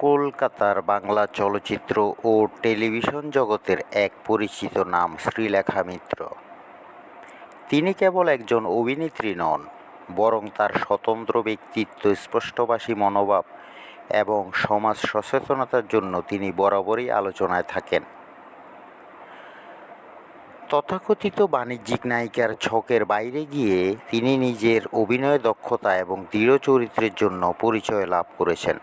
কলকাতার বাংলা চলচ্চিত্র ও টেলিভিশন জগতের এক পরিচিত নাম শ্রীলেখা মিত্র। তিনি কেবল একজন অভিনেত্রী নন, বরং তার স্বতন্ত্র ব্যক্তিত্ব, স্পষ্টভাষী মনোভাব এবং সমাজ সচেতনতার জন্য তিনি বরাবরই আলোচনায় থাকেন। তথাকথিত বাণিজ্যিক নায়িকার ছকের বাইরে গিয়ে তিনি নিজের অভিনয় দক্ষতা এবং দৃঢ় চরিত্রের জন্য পরিচয় লাভ করেছেন।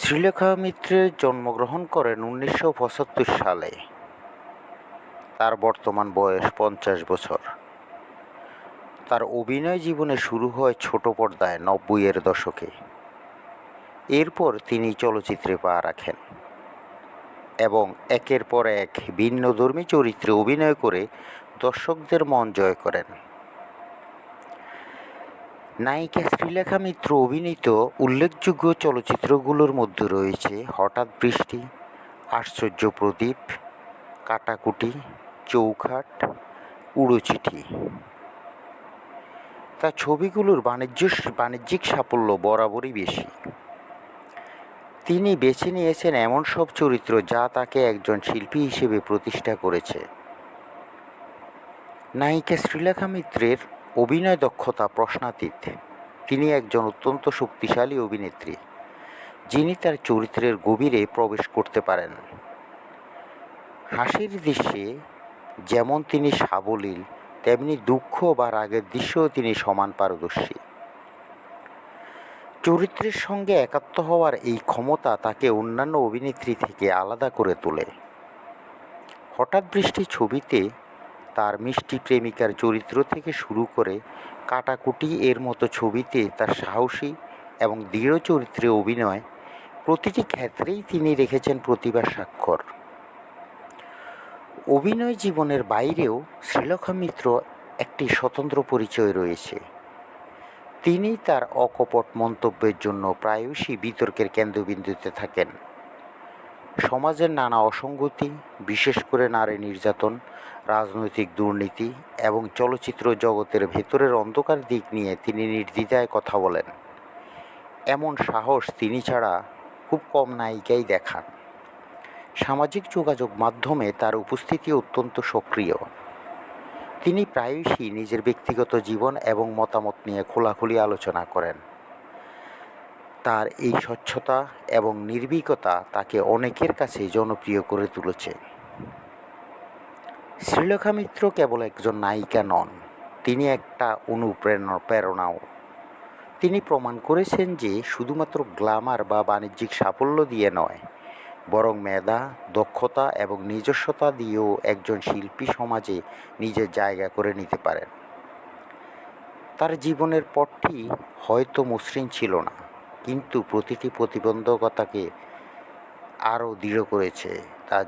শ্রীলেখা মিত্রের জন্মগ্রহণ করেন উনিশশো পঁচাত্তর সালে। তার বর্তমান বয়স পঞ্চাশ বছর। তার অভিনয় জীবনে শুরু হয় ছোট পর্দায় নব্বইয়ের দশকে। এরপর তিনি চলচ্চিত্রে পা রাখেন এবং একের পর এক ভিন্নধর্মী চরিত্রে অভিনয় করে দর্শকদের মন জয় করেন। নায়িকা শ্রীলেখা মিত্র অভিনীত উল্লেখযোগ্য চলচ্চিত্রগুলোর মধ্যে রয়েছে হঠাৎ বৃষ্টি, আশ্চর্য প্রদীপ, কাটাকুটি চৌখাট উড়োচিঠি। তার ছবিগুলোর বাণিজ্য বাণিজ্যিক সাফল্য বরাবরই বেশি। তিনি বেছে নিয়েছেন এমন সব চরিত্র যা তাকে একজন শিল্পী হিসেবে প্রতিষ্ঠা করেছে। নায়িকা শ্রীলেখা মিত্রের অভিনয় দক্ষতা প্রশ্নাতীত। তিনি একজন অত্যন্ত শক্তিশালী অভিনেত্রী, যিনি তার চরিত্রের গভীরে প্রবেশ করতে পারেন। হাসির দৃশ্যে যেমন তিনি সাবলীল, তেমনি দুঃখ বা রাগের দৃশ্যেও তিনি সমান পারদর্শী। চরিত্রের সঙ্গে একাত্ম হওয়ার এই ক্ষমতা তাকে অন্যান্য অভিনেত্রী থেকে আলাদা করে তোলে। হঠাৎ বৃষ্টি ছবিতে তার মিষ্টি প্রেমিকার চরিত্র থেকে শুরু করে কাটাকুটি এর মতো ছবিতে তার সাহসী এবং দৃঢ় চরিত্রে অভিনয় প্রতিটি ক্ষেত্রেই তিনি রেখেছেন প্রতিভা স্বাক্ষর। অভিনয় জীবনের বাইরেও শ্রীলেখা মিত্র একটি স্বতন্ত্র পরিচয় রয়েছে। তিনি তার অকপট মন্তব্যের জন্য প্রায়শই বিতর্কের কেন্দ্রবিন্দুতে থাকেন। সমাজের নানা অসঙ্গতি, বিশেষ করে নারী নির্যাতন, রাজনৈতিক দুর্নীতি এবং চলচ্চিত্র জগতের ভেতরের অন্ধকার দিক নিয়ে তিনি নির্দ্বিধায় কথা বলেন। এমন সাহস তিনি ছাড়া খুব কম নায়িকাই দেখান। সামাজিক যোগাযোগ মাধ্যমে তার উপস্থিতি অত্যন্ত সক্রিয়। তিনি প্রায়শই নিজের ব্যক্তিগত জীবন এবং মতামত নিয়ে খোলাখুলি আলোচনা করেন। তার এই স্বচ্ছতা এবং নির্ভীকতা তাকে অনেকের কাছে জনপ্রিয় করে তুলেছে। শ্রীলেখা মিত্র কেবল একজন নায়িকা নন, তিনি একটা অনুপ্রেরণা, প্রেরণাও। তিনি প্রমাণ করেছেন যে শুধুমাত্র গ্লামার বা বাণিজ্যিক সাফল্য দিয়ে নয়, বরং মেধা, দক্ষতা এবং নিজস্বতা দিয়েও একজন শিল্পী সমাজে নিজের জায়গা করে নিতে পারেন। তার জীবনের পথটি হয়তো মসৃণ ছিল না। কিন্তু প্রতিটি প্রতিবন্ধকতাকে আরও দৃঢ় করেছে তার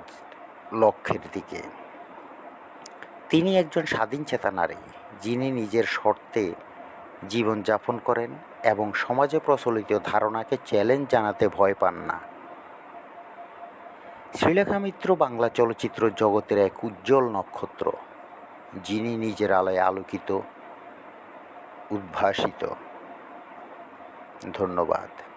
লক্ষ্যের দিকে। তিনি একজন স্বাধীন চেতা নারী, যিনি নিজের শর্তে জীবনযাপন করেন এবং সমাজে প্রচলিত ধারণাকে চ্যালেঞ্জ জানাতে ভয় পান না। শ্রীলেখা মিত্র বাংলা চলচ্চিত্র জগতের এক উজ্জ্বল নক্ষত্র, যিনি নিজের আলোয় আলোকিত, উদ্ভাসিত। ধন্যবাদ।